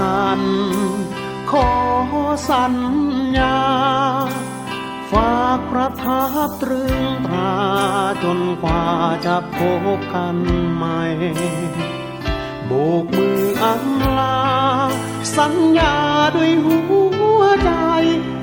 กัน ขอสัญญา ฝากประทับตรึงตราจนกว่าจะพบกันใหม่โบกมืออำลา สัญญาด้วยหัวใจ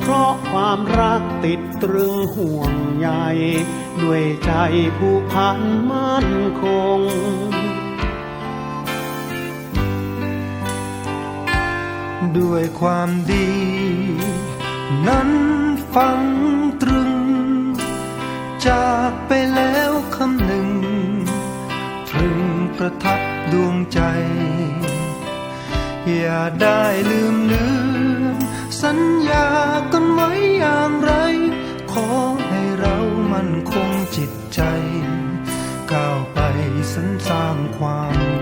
เพราะความรักติดตรึงห่วงใยด้วยใจผู้พันมั่นคง ด้วยความดี นั้นฟังตรึง จากไปแล้วคำหนึ่งตรึงประทับดวงใจ อย่าได้ลืมเลือนสัญญากันไว้อย่างไร ขอให้เรามั่นคงจิตใจ ก้าวไปสรรสร้างความ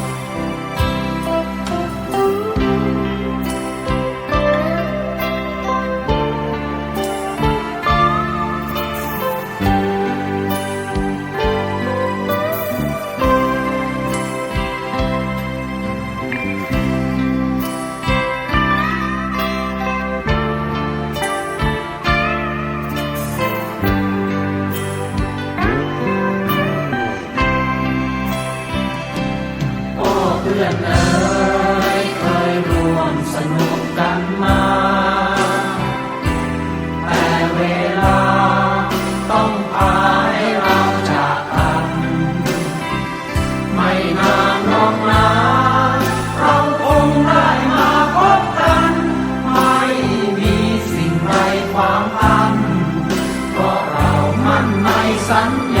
พื่อนเอ๋ยเคยร่วมสนุกกันมา แต่เวลาต้องพาให้เราจากกัน ไม่นานหรอกนะเราคงได้มาพบกัน ไม่มีสิ่งใดความอันเพราะเรามั่นในสัญญา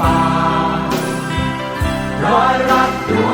ฟ้าร้อยรักดวง